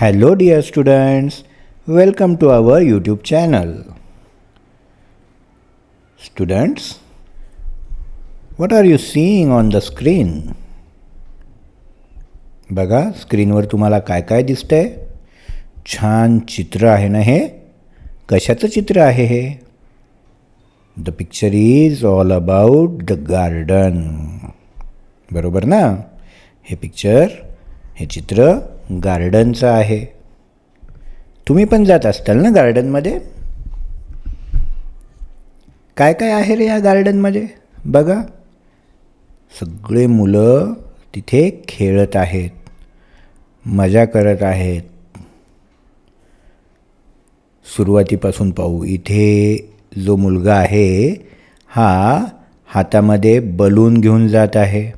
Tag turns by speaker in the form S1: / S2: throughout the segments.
S1: Hello dear students welcome to our YouTube channel students what are you seeing on the screen बघा स्क्रीनवर तुम्हाला काय काय दिसतं आहे छान चित्र आहे ना हे? कशाचं चित्र आहे हे? The picture is all about the garden बरोबर ना? हे पिक्चर हे चित्र गार्डनचं आहे. तुम्ही पण जात असताल ना गार्डनमध्ये? काय काय आहे रे या गार्डनमध्ये? बघा. सगळे मुलं तिथे खेळत आहेत. मजा करत आहेत. सुरुवातीपासून पाहू. इथे जो मुलगा आहे हा हातामध्ये बलून घेऊन जात आहे.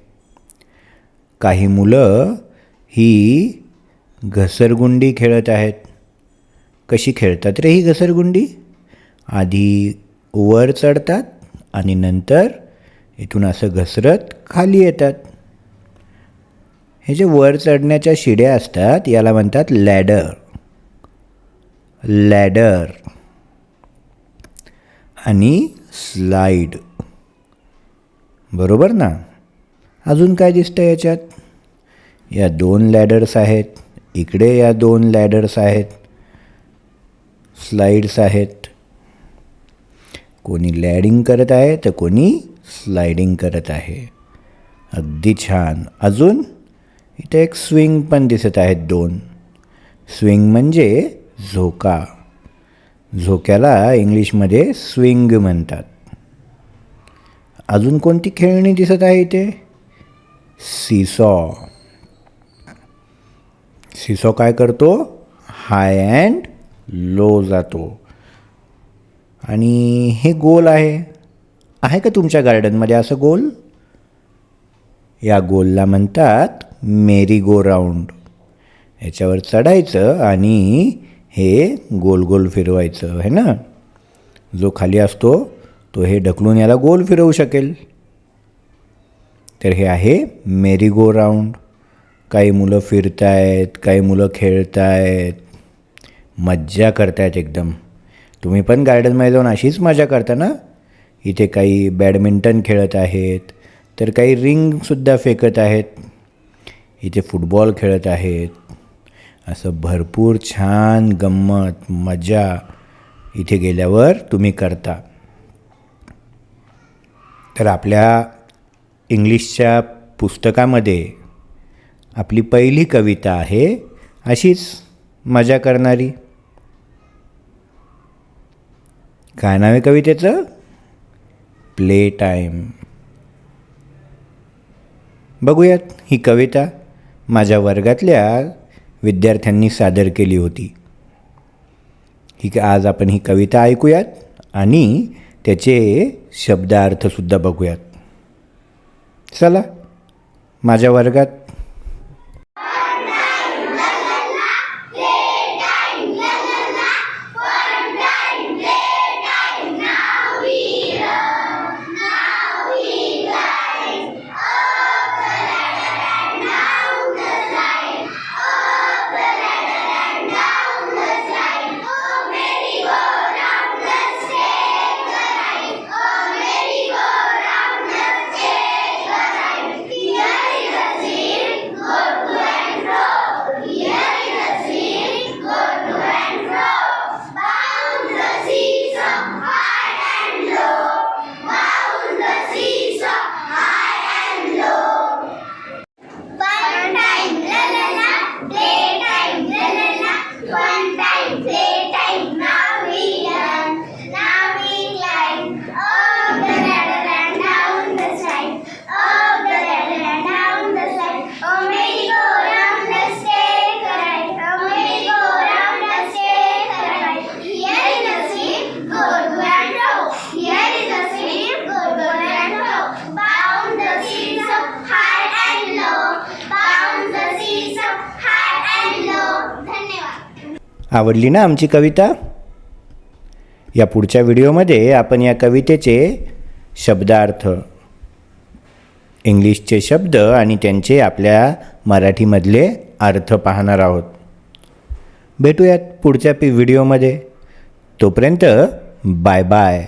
S1: काही मुलं ही घसरगुंडी खेळत आहेत. कशी खेळतात रे ही घसरगुंडी? आधी वर चढतात आणि नंतर इथून असं घसरत खाली येतात. हे जे वर चढण्याच्या शिड्या असतात याला म्हणतात लॅडर. लॅडर आणि स्लाईड बरोबर ना? अजून काय दिसतं याच्यात? या दोन लॅडर्स आहेत. इकडे या दोन लॅडर्स आहेत स्लाईड्स आहेत. कोणी लॅडिंग करत आहे तर कोणी स्लायडिंग करत आहे. अगदी छान. अजून इथे एक स्विंग पण दिसत आहेत दोन. स्विंग म्हणजे झोका. झोक्याला इंग्लिशमध्ये स्विंग म्हणतात. अजून कोणती खेळणी दिसत आहे इथे? सीसॉ सिसो काय करतो? हाय अँड लो जातो. आणि हे गोल आहे. आहे का तुमच्या गार्डनमध्ये असं गोल? या गोलला म्हणतात मेरी गो राऊंड याच्यावर चढायचं आणि हे गोल गोल फिरवायचं आहे ना? जो खाली असतो तो हे ढकलून याला गोल फिरवू शकेल. तर हे आहे मेरी गो राऊंड काही मुलं फिरतायत काही मुलं खेळतायत. मज्जा करतायत एकदम. तुम्ही पण गार्डनमध्ये जाऊन अशीच मजा करता ना? इथे काही बॅडमिंटन खेळत आहेत तर काही रिंगसुद्धा फेकत आहेत. इथे फुटबॉल खेळत आहेत. असं भरपूर छान गंमत मजा इथे गेल्यावर तुम्ही करता. तर आपल्या इंग्लिशच्या पुस्तकामध्ये आपली पहिली कविता आहे अशीच मजा करणारी. काय नाव आहे कवितेचं? प्ले टाईम बघूयात ही कविता माझ्या वर्गातल्या विद्यार्थ्यांनी सादर केली होती. ही आज आपण ही कविता ऐकूयात आणि त्याचे शब्दार्थसुद्धा बघूयात. चला माझ्या वर्गात आवडली ना आमची कविता? या पुढच्या व्हिडिओमध्ये आपण या कवितेचे शब्दार्थ इंग्लिशचे शब्द आणि त्यांचे आपल्या मराठीमधले अर्थ पाहणार आहोत. भेटूयात पुढच्या पी व्हिडिओमध्ये. तोपर्यंत बाय बाय.